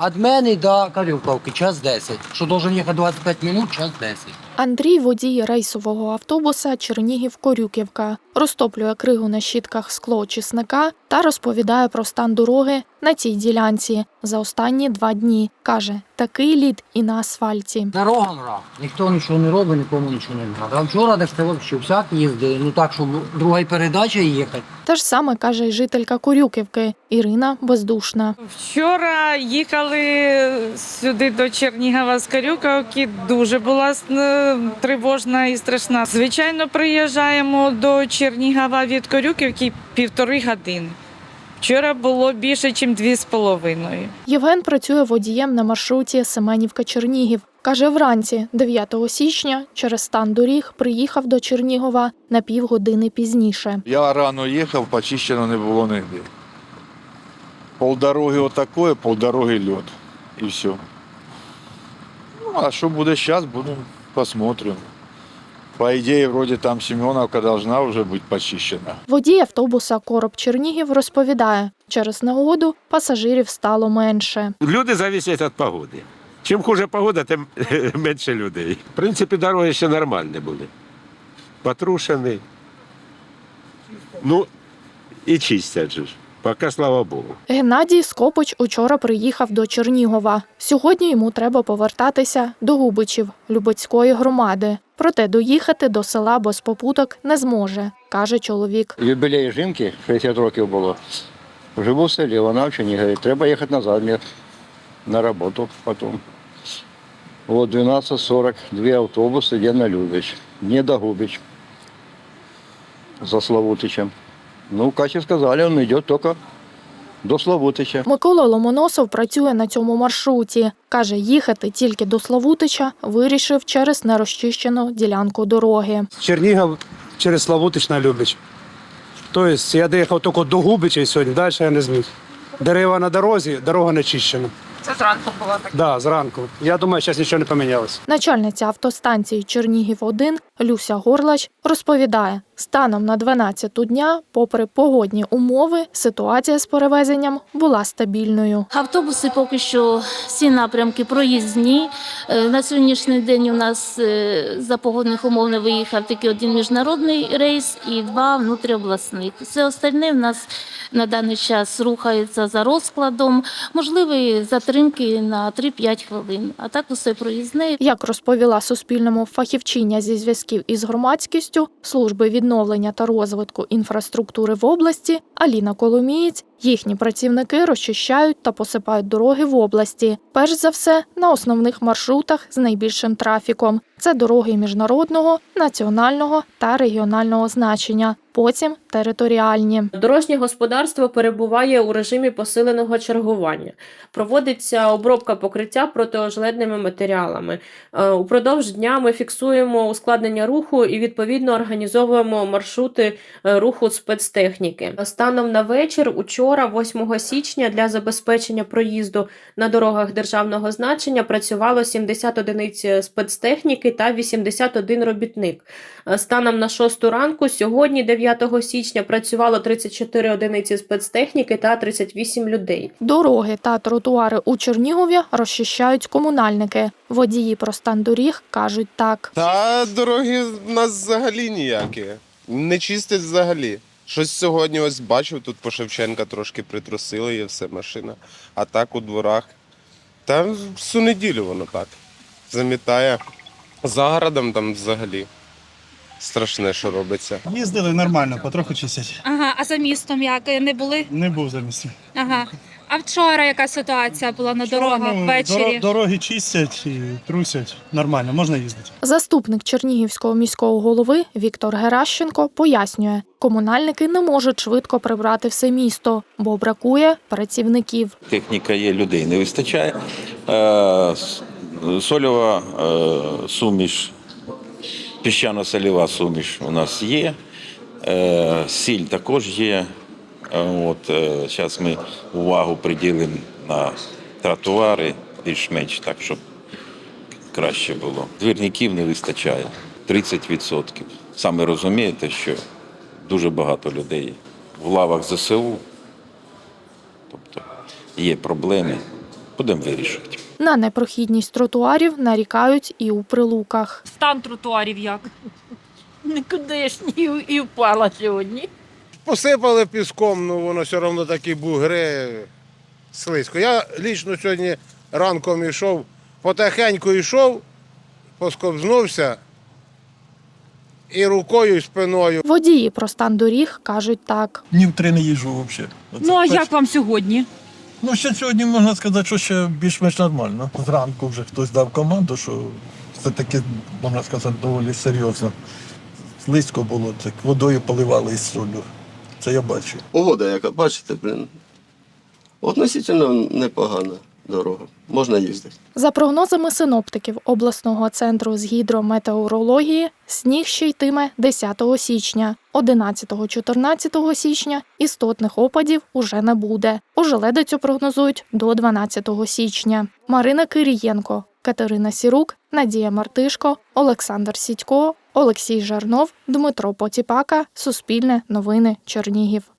Від мене до Карюковки час 10. Що должен їхати 25 минут, час 10. Андрій водій рейсового автобуса Чернігів-Корюківка розтоплює кригу на щітках склоочисника та розповідає про стан дороги на цій ділянці за останні два дні. Каже, такий лід і на асфальті. Дорога мрак. Ніхто нічого не робить, нікому нічого не треба. А вчора це взагалі всяк їздили. Ну так, щоб другої передачі їхати. Те ж саме каже й жителька Корюківки Ірина Бездушна. Вчора їхали сюди до Чернігова з Карюковки. Дуже була тривожна і страшна. Звичайно, приїжджаємо до Чернігова від Корюківки півтори години. Вчора було більше, ніж дві з половиною. Євген працює водієм на маршруті Семенівка-Чернігів. Каже, вранці 9 січня через стан доріг приїхав до Чернігова на півгодини пізніше. Я рано їхав, почищено не було нігде. Полдороги отакої, полдороги льот. І все. Ну, а що буде зараз, будемо посмотрим. По ідеї, вроде там Семеновка должна вже бути почищена. Водій автобуса Короб Чернігів розповідає, через негоду пасажирів стало менше. Люди зависять від погоди. Чим хуже погода, тим менше людей. В принципі, дороги ще нормальні були. Потрушені. Ну, і чистять же ж. Поки слава Богу. Геннадій Скопич учора приїхав до Чернігова. Сьогодні йому треба повертатися до Губичів Любецької громади. Проте доїхати до села без попуток не зможе, каже чоловік. юбілей жінки 60 років було. Живу в селі, вона в Чернігові. Треба їхати назад мені на роботу потім. От 12.40, дві автобуси йде на Любич, не до Губич. За Славутичем. Ну, Качі сказали, він йде тільки до Славутича. Микола Ломоносов працює на цьому маршруті. Каже, їхати тільки до Славутича вирішив через нерозчищену ділянку дороги. Чернігів через Славутич на Любич. Тобто я доїхав тільки до Губича сьогодні, далі я не зміг. Дерева на дорозі, дорога не чищена. Це зранку було так. Да, зранку. Я думаю, зараз нічого не помінялося. Начальниця автостанції Чернігів 1 Люся Горлач розповідає, станом на 12 дня, попри погодні умови, ситуація з перевезенням була стабільною. Автобуси поки що всі напрямки проїзні. Е, На сьогоднішній день у нас е, за погодних умов не виїхав тільки один міжнародний рейс і два внутріобласних. Все остальне в нас на даний час рухається за розкладом. Можливі затримки на 3-5 хвилин. А так усе проїзне. Як розповіла Суспільному фахівчиня зі зв'язків із громадськістю служби відновлення та розвитку інфраструктури в області Аліна Коломієць, їхні працівники розчищають та посипають дороги в області. Перш за все на основних маршрутах з найбільшим трафіком. Це дороги міжнародного, національного та регіонального значення. Потім територіальні. Дорожнє господарство перебуває у режимі посиленого чергування. Проводиться обробка покриття протиожеледними матеріалами. Е, Упродовж дня ми фіксуємо ускладнення руху і відповідно організовуємо маршрути е, руху спецтехніки. Станом на вечір, учора, 8 січня, для забезпечення проїзду на дорогах державного значення працювало 70 одиниць спецтехніки та 81 робітник. Е, Станом на 6 ранку, сьогодні, 9 січня, працювало 34 одиниці спецтехніки та 38 людей. Дороги та тротуари у Чернігові розчищають комунальники. Водії про стан доріг кажуть так. Та дороги в нас взагалі ніякі. Не чистять взагалі. Щось сьогодні ось бачив, тут по Шевченка трошки притрусили, є все машина. А так у дворах. Та всю неділю воно так. Замітає. За городом там взагалі. Страшне, що робиться. Їздили нормально, потроху чистять. Ага, а за містом як не були? Не був за місцем. Ага. А вчора яка ситуація була на дорогах Ну, ввечері? доро- Дороги чистять і трусять. Нормально, можна їздити. Заступник Чернігівського міського голови Віктор Геращенко пояснює, комунальники не можуть швидко прибрати все місто, бо бракує працівників. Техніка є, людей не вистачає. Е, Сольова е, суміш, піщано-солєва суміш у нас є. Е, Сіль також є. Е, От, зараз ми увагу приділимо на тротуари більш-менш так, щоб краще було. Двірників не вистачає 30%. Саме розумієте, що дуже багато людей в лавах ЗСУ. Тобто є проблеми. Будемо вирішувати. На непрохідність тротуарів нарікають і у прилуках. Стан тротуарів як? Нікудишні і впала сьогодні. Посипали піском, ну воно все одно такі бугри слизько. Я лічно сьогодні ранком йшов, потихеньку йшов, поскобзнувся і рукою, і спиною. Водії про стан доріг кажуть так. Ні в три не їжу взагалі. Ну а як вам сьогодні? Ну, ще сьогодні можна сказати, що ще більш-менш нормально. Зранку вже хтось дав команду, що це таке, можна сказати, доволі серйозно. Слизько було, так водою поливали із солью. Це я бачу. Погода, яка бачите, блин. Относительно непогана дорога. Можна їздити. За прогнозами синоптиків обласного центру з гідрометеорології, сніг ще йтиме 10 січня, 11-14 січня істотних опадів уже не буде. Ожеледицю прогнозують до 12 січня. Марина Кирієнко, Катерина Сірук, Надія Мартишко, Олександр Сідько, Олексій Жарнов, Дмитро Потіпака, Суспільне новини Чернігів.